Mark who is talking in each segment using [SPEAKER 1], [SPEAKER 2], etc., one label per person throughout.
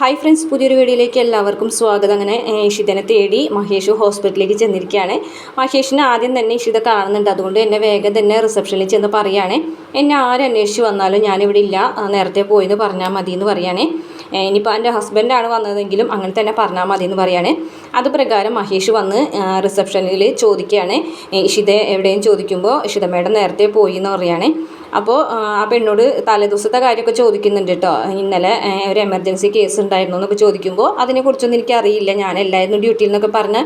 [SPEAKER 1] Hi friends പുതിയൊരു വീഡിയോയിലേക്ക് എല്ലാവർക്കും സ്വാഗതം. അങ്ങനെ ഇഷിതനെ തേടി മഹേഷ് ഹോസ്പിറ്റലിലേക്ക് ചെന്നിരിക്കുകയാണ്. മഹേഷിനെ ആദ്യം തന്നെ ഇഷിത കാണുന്നുണ്ട്. അതുകൊണ്ട് എന്നെ വേഗം തന്നെ റിസപ്ഷനിൽ ചെന്ന് പറയുകയാണ് എന്നെ ആരന്വേഷിച്ച് വന്നാലും ഞാനിവിടെ ഇല്ല. നേരത്തെ പോയെന്ന് പറഞ്ഞാൽ മതി എന്ന് പറയുകയാണേ ഇനിയിപ്പോൾ എന്റെ ഹസ്ബൻഡാണ് വന്നതെങ്കിലും അങ്ങനെ തന്നെ പറഞ്ഞാൽ മതി എന്ന് പറയുകയാണ് അത് പ്രകാരം മഹേഷ് വന്ന് റിസപ്ഷനിൽ ചോദിക്കുകയാണ്. ഇഷിത എവിടെയും ചോദിക്കുമ്പോൾ ഇഷിത മേഡം നേരത്തെ പോയി എന്ന് പറയുകയാണ് അപ്പോൾ ആ പെണ്ണോട് തലേദിവസത്തെ കാര്യമൊക്കെ ചോദിക്കുന്നുണ്ട് കേട്ടോ ഇന്നലെ ഒരു എമർജൻസി കേസ് ഉണ്ടായിരുന്നു എന്നൊക്കെ ചോദിക്കുമ്പോൾ അതിനെക്കുറിച്ചൊന്നും എനിക്കറിയില്ല. ഞാനല്ലായിരുന്നു ഡ്യൂട്ടിയിൽ എന്നൊക്കെ പറഞ്ഞ്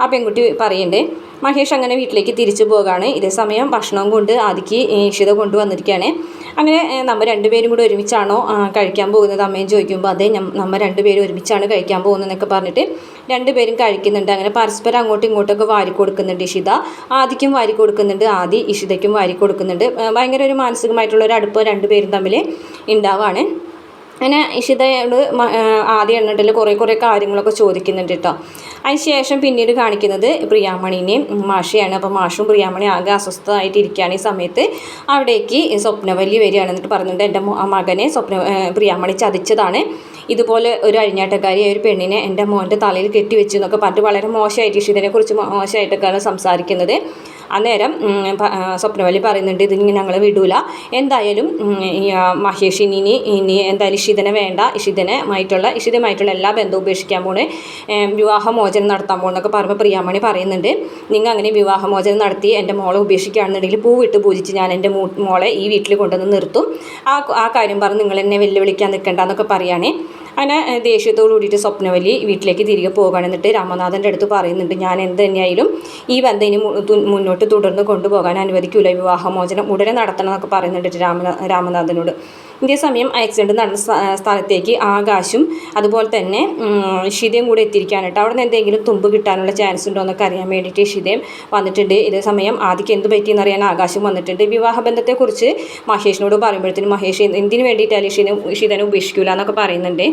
[SPEAKER 1] ആ പെൺകുട്ടി പറയുന്നുണ്ട് മഹേഷ് അങ്ങനെ വീട്ടിലേക്ക് തിരിച്ചു പോകാണ്. ഇതേ സമയം ഭക്ഷണം കൊണ്ട് ആദിക്ക് ഇഷിത കൊണ്ടുവന്നിരിക്കുകയാണ്. അങ്ങനെ നമ്മൾ രണ്ടുപേരും കൂടി ഒരുമിച്ചാണോ കഴിക്കാൻ പോകുന്നത്? അമ്മയും ചോദിക്കുമ്പോൾ അതെ നമ്മൾ രണ്ടുപേരും ഒരുമിച്ചാണ് കഴിക്കാൻ പോകുന്നതെന്നൊക്കെ പറഞ്ഞിട്ട് രണ്ടുപേരും കഴിക്കുന്നുണ്ട്. അങ്ങനെ പരസ്പരം അങ്ങോട്ടും ഇങ്ങോട്ടൊക്കെ വാരി കൊടുക്കുന്നുണ്ട് ഇഷിത ആദിക്കും വാരി കൊടുക്കുന്നുണ്ട് ആദി ഇഷിതയ്ക്കും വാരി കൊടുക്കുന്നുണ്ട്. ഭയങ്കര ഒരു മാനസികമായിട്ടുള്ള ഒരു അടുപ്പം രണ്ടുപേരും തമ്മിൽ ഉണ്ടാവാണ്. അങ്ങനെ ഇഷിതയോട് ആദ്യം എണ്ണത്തിൽ കുറേ കുറേ കാര്യങ്ങളൊക്കെ ചോദിക്കുന്നുണ്ട് കേട്ടോ അതിന് ശേഷം പിന്നീട് കാണിക്കുന്നത് പ്രിയാമണിനെയും മാഷയാണ്. അപ്പോൾ മാഷും പ്രിയാമണി ആകെ അസ്വസ്ഥമായിട്ട് ഇരിക്കുകയാണ് ഈ സമയത്ത്. അവിടേക്ക് സ്വപ്നവല്ലി വരികയാണ് എന്നിട്ട് പറഞ്ഞിട്ട് എന്റെ മകനെ സ്വപ്ന പ്രിയാമണി ചതിച്ചതാണ്. ഇതുപോലെ ഒരു അഴിഞ്ഞാട്ടക്കാരി ഒരു പെണ്ണിനെ എന്റെ മോന്റെ തലയിൽ കെട്ടിവെച്ചു എന്നൊക്കെ പറഞ്ഞിട്ട് വളരെ മോശമായിട്ട് ഇഷിതനെ കുറിച്ച് മോശമായിട്ടൊക്കെയാണ് സംസാരിക്കുന്നത്. അന്നേരം സ്വപ്നവലി പറയുന്നുണ്ട് ഇതിനി ഞങ്ങൾ വിടൂല. എന്തായാലും മഹേഷിന് ഇനി ഇനി എന്തായാലും ഇഷിതനെ വേണ്ട. ഇഷിതനുമായിട്ടുള്ള ഇഷിതമായിട്ടുള്ള എല്ലാ ബന്ധവും ഉപേക്ഷിക്കാൻ പോണ്. വിവാഹമോചനം നടത്താൻ പോകുന്നൊക്കെ പറയുമ്പോൾ പ്രിയാമണി പറയുന്നുണ്ട്. നിങ്ങൾ അങ്ങനെ വിവാഹമോചനം നടത്തി എന്റെ മോളെ ഉപേക്ഷിക്കുകയാണെന്നുണ്ടെങ്കിൽ പൂവിട്ട് പൂജിച്ച് ഞാൻ എന്റെ മോളെ ഈ വീട്ടിൽ കൊണ്ടുവന്ന് നിർത്തും. ആ ആ കാര്യം പറഞ്ഞ് നിങ്ങൾ എന്നെ വെല്ലുവിളിക്കാൻ നിൽക്കണ്ട എന്നൊക്കെ പറയുകയാണേ അങ്ങനെ ദേഷ്യത്തോട് കൂടിയിട്ട് സ്വപ്നവലി വീട്ടിലേക്ക് തിരികെ പോകുകയാണ് എന്നിട്ട് രാമനാഥന്റെ അടുത്ത് പറയുന്നുണ്ട് ഞാൻ എന്ത് തന്നെയായാലും ഈ ബന്ധം ഇനി മുന്നോട്ട് തുടർന്ന് കൊണ്ടുപോകാൻ അനുവദിക്കൂല. വിവാഹമോചനം ഉടനെ നടത്തണം എന്നൊക്കെ പറയുന്നുണ്ട് രാമന രാമനാഥനോട്. ഇതേ സമയം ആക്സിഡന്റ് നടന്ന സ്ഥലത്തേക്ക് ആകാശും അതുപോലെ തന്നെ ഷിതയും കൂടെ എത്തിയിരിക്കുകയാണ് കേട്ടോ. അവിടെ നിന്ന് എന്തെങ്കിലും തുമ്പ് കിട്ടാനുള്ള ചാൻസ് ഉണ്ടോ എന്നൊക്കെ അറിയാൻ വേണ്ടിയിട്ട് ഷിതയും വന്നിട്ടുണ്ട്. ഇതേ സമയം ആദ്യക്ക് എന്ത് പറ്റിയെന്ന് അറിയാൻ ആകാശം വന്നിട്ടുണ്ട്. വിവാഹബന്ധത്തെക്കുറിച്ച് മഹേഷിനോട് പറയുമ്പോഴത്തേനും മഹേഷ് എന്തിനു വേണ്ടിയിട്ടാണ് ഷിനെ ഷിതനെ ഉപേക്ഷിക്കൂല എന്നൊക്കെ പറയുന്നുണ്ട്.